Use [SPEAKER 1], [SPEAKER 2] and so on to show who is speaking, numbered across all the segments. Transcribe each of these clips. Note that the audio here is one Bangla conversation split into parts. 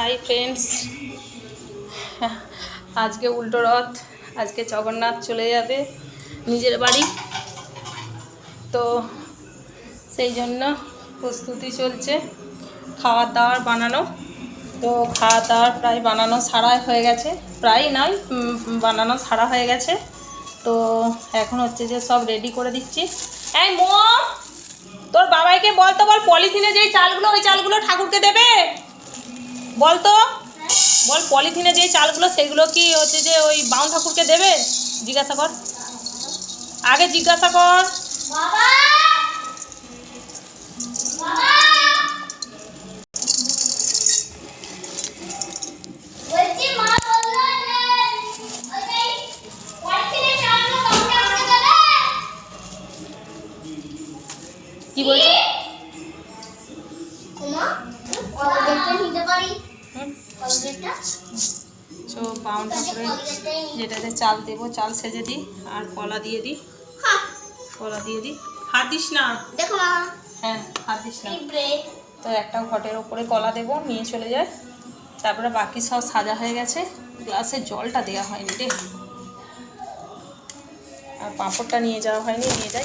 [SPEAKER 1] হাই ফ্রেন্ডস আজকে উল্টো রথ, আজকে জগন্নাথ চলে যাবে নিজের বাড়ি। তো সেই জন্য প্রস্তুতি চলছে। খাওয়ার দাওয়ার বানানো। তো খাওয়া দাওয়ার প্রায় বানানো সারা হয়ে গেছে। প্রায় নয় বানানো সারা হয়ে গেছে। তো এখন হচ্ছে যে সব রেডি করে দিচ্ছি। এই মো, তোর বাবাইকে বল তো বল, পলিথিনে যেই চালগুলো, ওই চালগুলো ঠাকুরকে দেবে? বল তো। বল, পলিথিনে যেই চালগুলো, সেগুলো কি হচ্ছে যে ওই বাউন ঠাকুরকে দেবে? জিজ্ঞাসা কর। আগে জিজ্ঞাসা কর।
[SPEAKER 2] বাবা বাবা
[SPEAKER 1] তো বাউন ঠাকুরের যেটাতে চাল দেবো চাল সেজে দিই আর কলা দিয়ে দিই। কলা দিয়ে দিই। হাত দিস না? হ্যাঁ হাত দিস না। তো একটা ঘটের ওপরে কলা দেবো নিয়ে চলে যায়। তারপরে বাকি সব সাজা হয়ে গেছে। গ্লাসে জলটা দেওয়া হয়নি রে। আর পাঁপড়টা নিয়ে যাওয়া হয়নি নিয়ে যাই।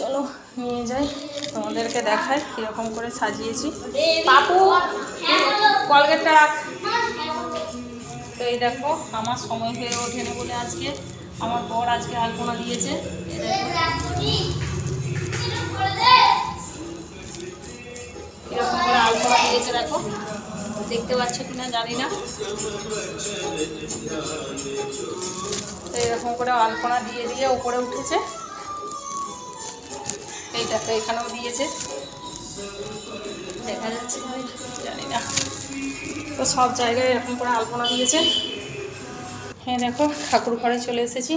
[SPEAKER 1] চলো নিয়ে যাই, তোমাদেরকে দেখাই কীরকম করে সাজিয়েছি। পাপু কলগেটটা রাখ। তো এই দেখো, আমার সময় হয়ে ওঠেনি বলে আজকে আমার বর আজকে আলপনা দিয়েছে। এরকম করে আলপনা দিয়েছে দেখো। দেখতে পাচ্ছ কিনা জানি না। তো এরকম করে আলপনা দিয়ে দিয়ে উপরে উঠেছে। এই দেখো, এখানেও দিয়েছে। দেখা যাচ্ছে। জানি না। তো সব জায়গায় এরকম করে আলপনা দিয়েছে। হ্যাঁ দেখো, ঠাকুর ঘরে চলে এসেছি।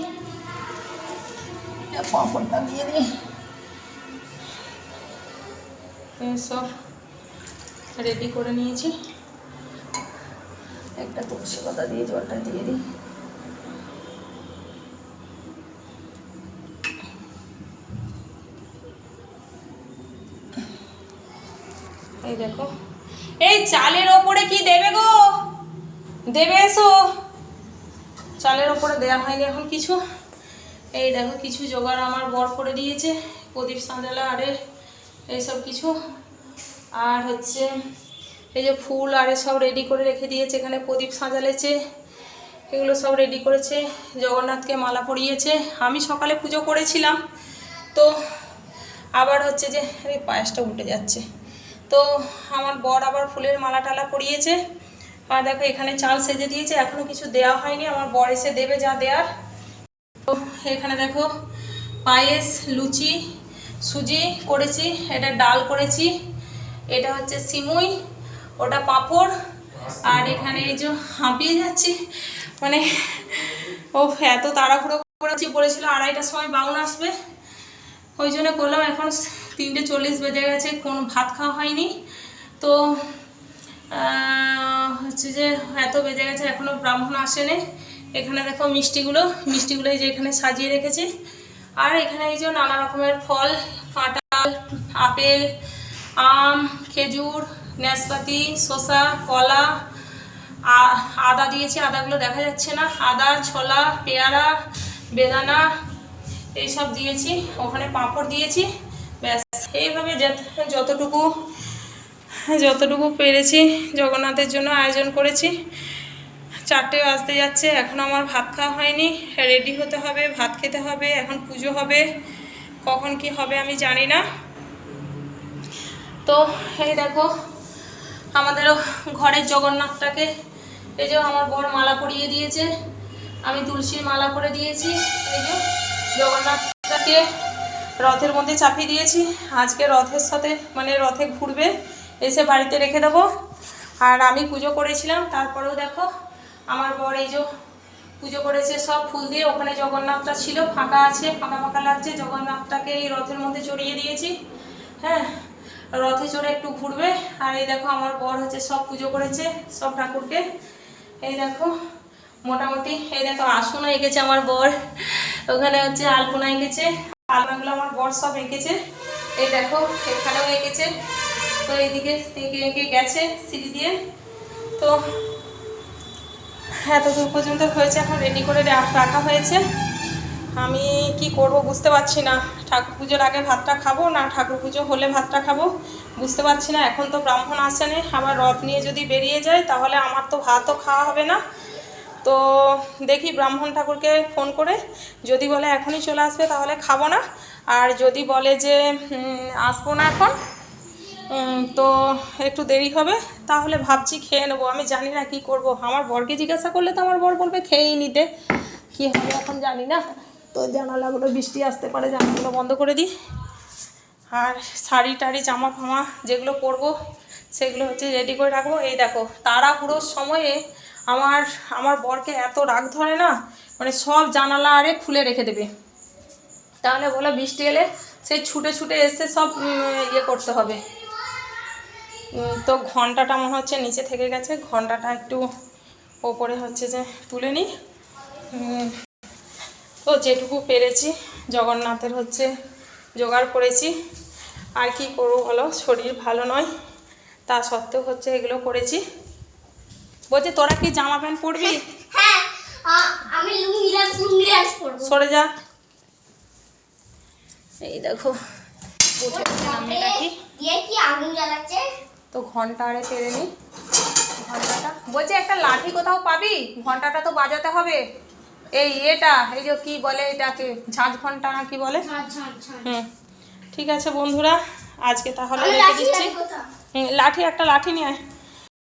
[SPEAKER 1] পাঁপড়টা দিয়ে দিই। সব রেডি করে নিয়েছি। একটা তুলসী পাতা দিয়ে জলটা দিয়ে দিই। এই দেখো। এই চালের ওপরে কি দেবে গো? দেবে এসো। চালের ওপরে দেওয়া হয়নি এখন কিছু। এই দেখো, কিছু জোগাড় আমার বর করে দিয়েছে, প্রদীপ সাঁজালা আরে, এইসব কিছু। আর হচ্ছে, এই যে ফুল আরে সব রেডি করে রেখে দিয়েছে, এখানে প্রদীপ সাজালেছে। এগুলো সব রেডি করেছে, জগন্নাথকে মালা পরিয়েছে। আমি সকালে পুজো করেছিলাম, তো আবার হচ্ছে যে পায়েসটা উঠে যাচ্ছে। তো আমার বর আবার ফুলের মালা টালা পরিয়েছে। আর দেখো, এখানে চাল সেজে দিয়েছে এখনও কিছু দেওয়া হয়নি, আমার বর এসে দেবে যা দেওয়ার তো এখানে দেখো, পায়েস, লুচি, সুজি করেছি, এটা ডাল করেছি, এটা হচ্ছে সিমুই, ওটা পাঁপড়, আর এখানে এই যে হাঁপিয়ে যাচ্ছি মানে ও এত তাড়াহুড়ো করেছি, বলেছিল আড়াইটার সময় বাউন আসবে। ওই জন্য করলাম। এখন তিনটে চল্লিশ বেজে গেছে, কোনো ভাত খাওয়া হয়নি। তো হচ্ছে যে এত বেজে গেছে এখনও ব্রাহ্মণ আসেনি। এখানে দেখো মিষ্টিগুলো মিষ্টিগুলো এই যে এখানে সাজিয়ে রেখেছি। আর এখানে এই যে নানা রকমের ফল, কাঁঠাল, আপেল, আম, খেজুর নাশপাতি শসা, কলা আদা দিয়েছি। আদাগুলো দেখা যাচ্ছে না। আদা, ছোলা, পেয়ারা, বেদানা এইসব দিয়েছি, ওখানে পাঁপড় দিয়েছি, ব্যাস। এইভাবে যত- যতটুকু যতটুকু পেরেছি জগন্নাথের জন্য আয়োজন করেছি। চারটে বাজতে যাচ্ছে, এখন আমার ভাত খাওয়া হয়নি। রেডি হতে হবে, ভাত খেতে হবে, এখন পুজো হবে। কখন কি হবে আমি জানি না। তো এই দেখো, আমাদেরও ঘরের জগন্নাথটাকে এই যে আমার বর মালা পরিয়ে দিয়েছে। আমি তুলসীর মালা করে দিয়েছি, এই যে। জগন্নাথটাকে রথের মধ্যে চাপিয়ে দিয়েছি। আজকে রথের সাথে মানে রথে ঘুরবে, এসে বাড়িতে রেখে দেবো। আর আমি পুজো করেছিলাম, তারপরেও দেখো আমার বর এই যে পুজো করেছে সব ফুল দিয়ে। ওখানে জগন্নাথটা ছিল, ফাঁকা আছে, ফাঁকা ফাঁকা লাগছে। জগন্নাথটাকে এই রথের মধ্যে চড়িয়ে দিয়েছি। হ্যাঁ রথে চড়ে একটু ঘুরবে। আর এই দেখো আমার বর হচ্ছে সব পুজো করেছে, সব ঠাকুরকে। এই দেখো, মোটামুটি, এই দেখো, আসনও এঁকেছে আমার বর। ওখানে হচ্ছে আলপনা এঁকেছে আলনাগুলো আমার বর সব এঁকেছে। এই দেখো, এখানেও এঁকেছে। তো এইদিকে এঁকে এঁকে গেছে সিঁড়ি দিয়ে। তো এতদূর পর্যন্ত হয়েছে, এখন রেডি করে রাখা হয়েছে। আমি কি করব বুঝতে পারছি না। ঠাকুর পুজোর আগে ভাতটা খাব না ঠাকুর পুজো হলে ভাতটা খাব? বুঝতে পারছি না, এখন তো ব্রাহ্মণ আসেনি। আবার রথ নিয়ে যদি বেরিয়ে যায়, তাহলে আমার তো ভাতও খাওয়া হবে না। তো দেখি ব্রাহ্মণ ঠাকুরকে ফোন করে। যদি বলে এখনই চলে আসবে তাহলে খাব না। আর যদি বলে যে আসব না এখন তো একটু দেরি হবে, তাহলে ভাবছি খেয়ে নেব। আমি জানি না কি করব। আমার বরকে জিজ্ঞাসা করলে তো আমার বর বলবে, খেয়েই নিতে। কি হবে এখন জানি না। তো জানালাগুলো বৃষ্টি আসতে পারে জানালাগুলো বন্ধ করে দিই। আর শাড়ি টাড়ি, জামা ফামা যেগুলো পরবো, সেগুলো হচ্ছে রেডি করে রাখব। এই দেখো, তাড়াহুড়োর সময়ে আমার আমার বরকে এত রাগ ধরে না মানে সব জানালা আরে খুলে রেখে দেবে। তাহলে বলো বৃষ্টি এলে সেই ছুটে ছুটে এসে সব ইয়ে করতে হবে। তো ঘন্টাটা মনে হচ্ছে নিচে থেকে গেছে, ঘন্টাটা একটু ওপরে হচ্ছে যে তুলে নিই। তো যেটুকু পেরেছি, জগন্নাথের হচ্ছে জোগাড় করেছি। আর কি করব বলো, শরীর ভালো নয়, তা সত্ত্বেও হচ্ছে এগুলো করেছি। বলছি তোরা কি জামা প্যান্ট পরবি?
[SPEAKER 2] হ্যাঁ আমি লুঙ্গি লুঙ্গি ডান্স
[SPEAKER 1] সরে যা। এই দেখো। তো ঘণ্টা আরে পেরে নি। ঘন্টাটা। বলছি একটা লাঠি কোথাও পাবি? ঘন্টাটা তো বাজাতে হবে। এই এটা এই যে কি বলে এটাকে? ঝাঁঝ ঘণ্টা না কি বলে? হুম। ঠিক আছে বন্ধুরা আজকে তাহলে
[SPEAKER 2] আমি
[SPEAKER 1] রেখে দিচ্ছি। লাঠি একটা লাঠি নিয়ে আয়।